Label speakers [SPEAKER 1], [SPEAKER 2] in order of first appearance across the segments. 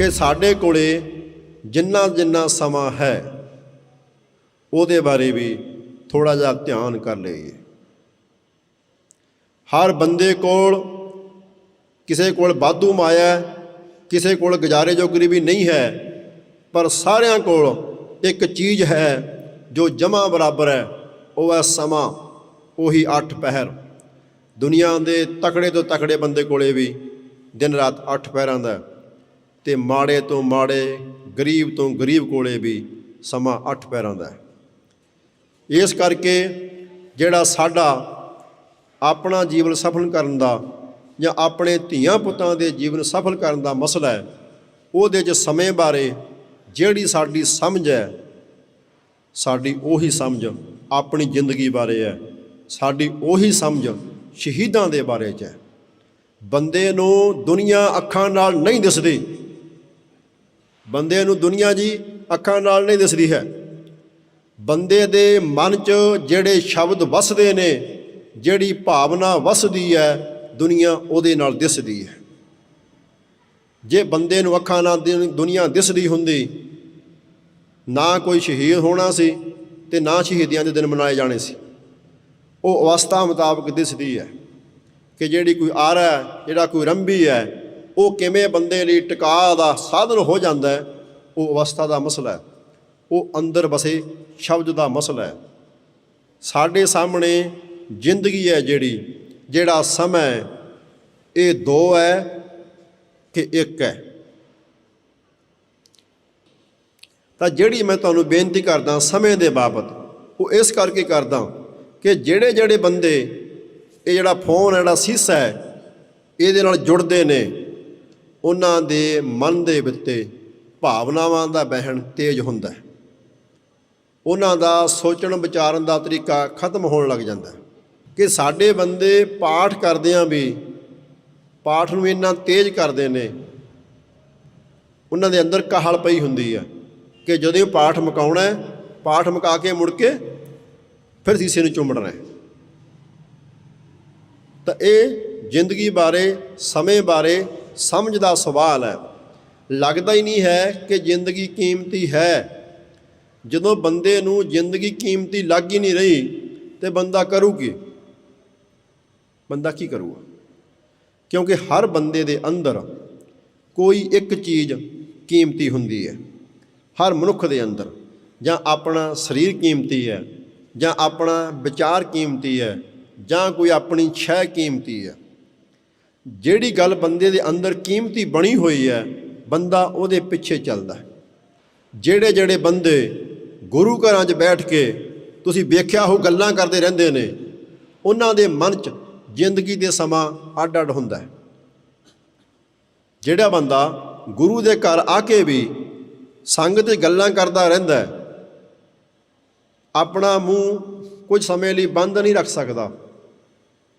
[SPEAKER 1] ਕਿ ਸਾਡੇ ਕੋਲੇ ਜਿੰਨਾ ਜਿੰਨਾ ਸਮਾਂ ਹੈ, ਉਹਦੇ ਬਾਰੇ ਵੀ ਥੋੜਾ ਜਿਹਾ ਧਿਆਨ ਕਰ ਲਈਏ। ਹਰ ਬੰਦੇ ਕੋਲ ਕਿਸੇ ਕੋਲ ਬਾਧੂ ਮਾਇਆ ਕਿਸੇ ਕੋਲ ਗੁਜ਼ਾਰੇ ਜੋਗਰੀ ਵੀ ਨਹੀਂ ਹੈ, ਪਰ ਸਾਰਿਆਂ ਕੋਲ ਇੱਕ ਚੀਜ਼ ਹੈ ਜੋ ਜਮਾ ਬਰਾਬਰ ਹੈ, ਉਹ ਹੈ ਸਮਾਂ, ਉਹੀ ਅੱਠ ਪਹਿਰ। ਦੁਨੀਆ ਦੇ ਤਕੜੇ ਤੋਂ ਤਕੜੇ ਬੰਦੇ ਕੋਲੇ ਵੀ ਦਿਨ ਰਾਤ ਅੱਠ ਪਹਿਰਾਂ ਦਾ ਤੇ ਮਾੜੇ ਤੋਂ ਮਾੜੇ, ਗਰੀਬ ਤੋਂ ਗਰੀਬ ਕੋਲੇ ਵੀ ਸਮਾਂ ਅੱਠ ਪੈਰਾਂ ਦਾ ਹੈ। ਇਸ ਕਰਕੇ ਜਿਹੜਾ ਸਾਡਾ ਆਪਣਾ ਜੀਵਨ ਸਫਲ ਕਰਨ ਦਾ ਜਾਂ ਆਪਣੇ ਧੀਆਂ ਪੁੱਤਾਂ ਦੇ ਜੀਵਨ ਸਫਲ ਕਰਨ ਦਾ ਮਸਲਾ ਹੈ, ਉਹਦੇ 'ਚ ਸਮੇਂ ਬਾਰੇ ਜਿਹੜੀ ਸਾਡੀ ਸਮਝ ਹੈ, ਸਾਡੀ ਉਹੀ ਸਮਝ ਆਪਣੀ ਜ਼ਿੰਦਗੀ ਬਾਰੇ ਹੈ। ਸਾਡੀ ਉਹੀ ਸਮਝ ਸ਼ਹੀਦਾਂ ਦੇ ਬਾਰੇ 'ਚ ਹੈ। ਬੰਦੇ ਨੂੰ ਦੁਨੀਆ ਅੱਖਾਂ ਨਾਲ ਨਹੀਂ ਦਿਸਦੀ। ਬੰਦੇ ਨੂੰ ਦੁਨੀਆ ਜੀ ਅੱਖਾਂ ਨਾਲ ਨਹੀਂ ਦਿਸਦੀ ਹੈ। ਬੰਦੇ ਦੇ ਮਨ 'ਚ ਜਿਹੜੇ ਸ਼ਬਦ ਵਸਦੇ ਨੇ, ਜਿਹੜੀ ਭਾਵਨਾ ਵਸਦੀ ਹੈ, ਦੁਨੀਆ ਉਹਦੇ ਨਾਲ ਦਿਸਦੀ ਹੈ। ਜੇ ਬੰਦੇ ਨੂੰ ਅੱਖਾਂ ਨਾਲ ਦੁਨੀਆ ਦਿਸਦੀ ਹੁੰਦੀ, ਨਾ ਕੋਈ ਸ਼ਹੀਦ ਹੋਣਾ ਸੀ ਤੇ ਨਾ ਸ਼ਹੀਦੀਆਂ ਦੇ ਦਿਨ ਮਨਾਏ ਜਾਣੇ ਸੀ। ਉਹ ਅਵਸਥਾ ਮੁਤਾਬਕ ਦਿਸਦੀ ਹੈ ਕਿ ਜਿਹੜੀ ਕੋਈ ਆਰਾ ਹੈ, ਜਿਹੜਾ ਕੋਈ ਰੰਭੀ ਹੈ ਉਹ ਕਿਵੇਂ ਬੰਦੇ ਲਈ ਟਿਕਾ ਦਾ ਸਾਧਨ ਹੋ ਜਾਂਦਾ ਹੈ, ਉਹ ਅਵਸਥਾ ਦਾ ਮਸਲਾ ਹੈ। ਉਹ ਅੰਦਰ ਵਸੇ ਸ਼ਬਦ ਦਾ ਮਸਲਾ ਹੈ। ਸਾਡੇ ਸਾਹਮਣੇ ਜ਼ਿੰਦਗੀ ਹੈ ਜਿਹੜੀ, ਜਿਹੜਾ ਸਮਾਂ ਹੈ, ਇਹ ਦੋ ਹੈ ਕਿ ਇੱਕ ਹੈ। ਤਾਂ ਜਿਹੜੀ ਮੈਂ ਤੁਹਾਨੂੰ ਬੇਨਤੀ ਕਰਦਾ ਸਮੇਂ ਦੇ ਬਾਬਤ, ਉਹ ਇਸ ਕਰਕੇ ਕਰਦਾ ਕਿ ਜਿਹੜੇ ਜਿਹੜੇ ਬੰਦੇ, ਇਹ ਜਿਹੜਾ ਫੋਨ ਹੈ, ਜਿਹੜਾ ਸੀਸਾ ਹੈ, ਇਹਦੇ ਨਾਲ ਜੁੜਦੇ ਨੇ। ਉਹਨਾਂ ਦੇ ਮਨ ਦੇ ਵਿੱਤੇ ਭਾਵਨਾਵਾਂ ਦਾ ਬਹਿਣ ਤੇਜ਼ ਹੁੰਦਾ ਹੈ। ਉਹਨਾਂ ਦਾ ਸੋਚਣ ਵਿਚਾਰਨ ਦਾ ਤਰੀਕਾ ਖਤਮ ਹੋਣ ਲੱਗ ਜਾਂਦਾ ਕਿ ਸਾਡੇ ਬੰਦੇ ਪਾਠ ਕਰਦਿਆਂ ਵੀ, ਪਾਠ ਨੂੰ ਇੰਨਾ ਤੇਜ਼ ਕਰਦੇ ਨੇ, ਉਹਨਾਂ ਦੇ ਅੰਦਰ ਕਾਹਲ ਪਈ ਹੁੰਦੀ ਆ ਕਿ ਜਦੋਂ ਪਾਠ ਮੁਕਾਉਣਾ ਹੈ, ਪਾਠ ਮੁਕਾ ਕੇ ਮੁੜ ਕੇ ਫਿਰ ਸੀਸੇ ਨੂੰ ਚੁੰਮੜਨਾ ਹੈ। ਤਾਂ ਇਹ ਜ਼ਿੰਦਗੀ ਬਾਰੇ, ਸਮੇਂ ਬਾਰੇ ਸਮਝ ਦਾ ਸਵਾਲ ਹੈ। ਲੱਗਦਾ ਹੀ ਨਹੀਂ ਹੈ ਕਿ ਜ਼ਿੰਦਗੀ ਕੀਮਤੀ ਹੈ। ਜਦੋਂ ਬੰਦੇ ਨੂੰ ਜ਼ਿੰਦਗੀ ਕੀਮਤੀ ਲੱਗ ਹੀ ਨਹੀਂ ਰਹੀ, ਤੇ ਬੰਦਾ ਕਰੂ ਕੀ ਬੰਦਾ ਕੀ ਕਰੂਗਾ? ਕਿਉਂਕਿ ਹਰ ਬੰਦੇ ਦੇ ਅੰਦਰ ਕੋਈ ਇੱਕ ਚੀਜ਼ ਕੀਮਤੀ ਹੁੰਦੀ ਹੈ। ਹਰ ਮਨੁੱਖ ਦੇ ਅੰਦਰ, ਜਾਂ ਆਪਣਾ ਸਰੀਰ ਕੀਮਤੀ ਹੈ, ਜਾਂ ਆਪਣਾ ਵਿਚਾਰ ਕੀਮਤੀ ਹੈ, ਜਾਂ ਕੋਈ ਆਪਣੀ ਛੈ ਕੀਮਤੀ ਹੈ। ਜਿਹੜੀ ਗੱਲ ਬੰਦੇ ਦੇ ਅੰਦਰ ਕੀਮਤੀ ਬਣੀ ਹੋਈ ਹੈ, ਬੰਦਾ ਉਹਦੇ ਪਿੱਛੇ ਚੱਲਦਾ ਜਿਹੜੇ ਜਿਹੜੇ ਬੰਦੇ ਗੁਰੂ ਘਰਾਂ 'ਚ ਬੈਠ ਕੇ ਤੁਸੀਂ ਵੇਖਿਆ ਹੋ ਗੱਲਾਂ ਕਰਦੇ ਰਹਿੰਦੇ ਨੇ, ਉਹਨਾਂ ਦੇ ਮਨ 'ਚ ਜ਼ਿੰਦਗੀ ਦੇ ਸਮਾਂ ਅੱਡ ਅੱਡ ਹੁੰਦਾ ਹੈ। ਜਿਹੜਾ ਬੰਦਾ ਗੁਰੂ ਦੇ ਘਰ ਆ ਕੇ ਵੀ ਸੰਗਤ 'ਚ ਗੱਲਾਂ ਕਰਦਾ ਰਹਿੰਦਾ ਹੈ, ਆਪਣਾ ਮੂੰਹ ਕੁਝ ਸਮੇਂ ਲਈ ਬੰਦ ਨਹੀਂ ਰੱਖ ਸਕਦਾ।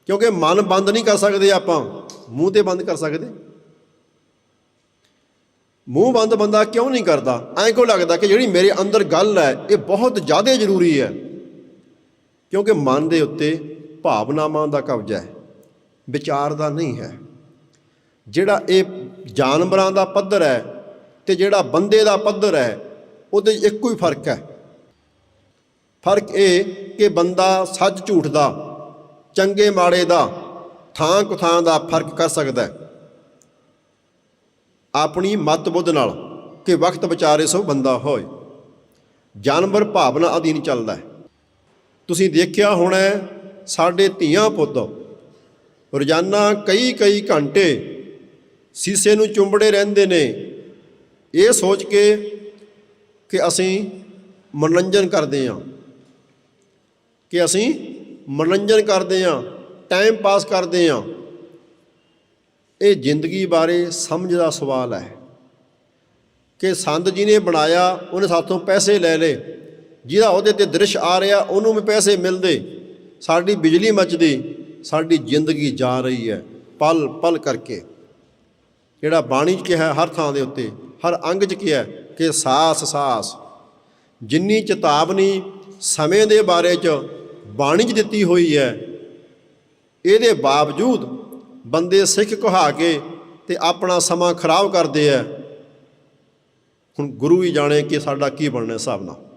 [SPEAKER 1] ਕਿਉਂਕਿ ਮਨ ਬੰਦ ਨਹੀਂ ਕਰ ਸਕਦੇ ਆਪਾਂ। ਮੂੰਹ ਤੇ ਬੰਦ ਕਰ ਸਕਦੇ। ਮੂੰਹ ਬੰਦ ਬੰਦਾ ਕਿਉਂ ਨਹੀਂ ਕਰਦਾ? ਐਂ ਕਿਉਂ ਲੱਗਦਾ ਕਿ ਜਿਹੜੀ ਮੇਰੇ ਅੰਦਰ ਗੱਲ ਹੈ, ਇਹ ਬਹੁਤ ਜ਼ਿਆਦਾ ਜ਼ਰੂਰੀ ਹੈ? ਕਿਉਂਕਿ ਮਨ ਦੇ ਉੱਤੇ ਭਾਵਨਾਵਾਂ ਦਾ ਕਬਜ਼ਾ ਹੈ। ਵਿਚਾਰ ਦਾ ਨਹੀਂ ਹੈ। ਜਿਹੜਾ ਇਹ ਜਾਨਵਰਾਂ ਦਾ ਪੱਧਰ ਹੈ ਤੇ ਜਿਹੜਾ ਬੰਦੇ ਦਾ ਪੱਧਰ ਹੈ, ਉਹਦੇ 'ਚ ਇੱਕੋ ਹੀ ਫ਼ਰਕ ਹੈ। ਫ਼ਰਕ ਇਹ ਕਿ ਬੰਦਾ ਸੱਚ ਝੂਠ ਦਾ ਚੰਗੇ ਮਾੜੇ ਦਾ ਥਾਂ ਕੁਥਾਂ ਦਾ ਫ਼ਰਕ ਕਰ ਸਕਦਾ ਹੈ। ਆਪਣੀ ਮਤ ਬੁੱਧ ਨਾਲ ਕਿ ਵਕਤ ਵਿਚਾਰੇ ਸੋ ਬੰਦਾ ਹੋਏ। ਜਾਨਵਰ ਭਾਵਨਾ ਅਧੀਨ ਚੱਲਦਾ ਹੈ। ਤੁਸੀਂ ਦੇਖਿਆ ਹੋਣਾ ਸਾਡੇ ਧੀਆਂ ਪੁੱਤ, ਰੋਜ਼ਾਨਾ ਕਈ ਕਈ ਘੰਟੇ ਸੀਸੇ ਨੂੰ ਚੁੰਬੜੇ ਰਹਿੰਦੇ ਨੇ। ਇਹ ਸੋਚ ਕੇ ਕਿ ਅਸੀਂ ਮਨੋਰੰਜਨ ਕਰਦੇ ਹਾਂ। ਕਿ ਅਸੀਂ ਮਨੋਰੰਜਨ ਕਰਦੇ ਹਾਂ ਟਾਈਮ ਪਾਸ ਕਰਦੇ ਹਾਂ। ਇਹ ਜ਼ਿੰਦਗੀ ਬਾਰੇ ਸਮਝ ਦਾ ਸਵਾਲ ਹੈ ਕਿ ਸੰਤ ਜੀ ਨੇ ਬਣਾਇਆ, ਉਹਨੇ ਸਾਥੋਂ ਪੈਸੇ ਲੈ ਲਏ। ਜਿਹਦਾ ਉਹਦੇ ਤੇ ਦ੍ਰਿਸ਼ ਆ ਰਿਹਾ, ਉਹਨੂੰ ਵੀ ਪੈਸੇ ਮਿਲਦੇ। ਸਾਡੀ ਬਿਜਲੀ ਮੱਚਦੀ, ਸਾਡੀ ਜ਼ਿੰਦਗੀ ਜਾ ਰਹੀ ਹੈ, ਪਲ ਪਲ ਕਰਕੇ। ਜਿਹੜਾ ਬਾਣੀ 'ਚ ਕਿਹਾ ਹਰ ਥਾਂ ਦੇ ਉੱਤੇ, ਹਰ ਅੰਗ 'ਚ ਕਿਹਾ ਕਿ ਸਾਸ ਸਾਸ। ਜਿੰਨੀ ਚੇਤਾਵਨੀ ਸਮੇਂ ਦੇ ਬਾਰੇ 'ਚ ਬਾਣੀ 'ਚ ਦਿੱਤੀ ਹੋਈ ਹੈ। ਇਹਦੇ ਬਾਵਜੂਦ ਬੰਦੇ ਸਿੱਖ ਕਹਾ ਕੇ ਤੇ ਆਪਣਾ ਸਮਾਂ ਖਰਾਬ ਕਰਦੇ ਆ। ਹੁਣ ਗੁਰੂ ਹੀ ਜਾਣੇ ਕਿ ਸਾਡਾ ਕੀ ਬਣਨਾ ਹਿਸਾਬ ਨਾਲ।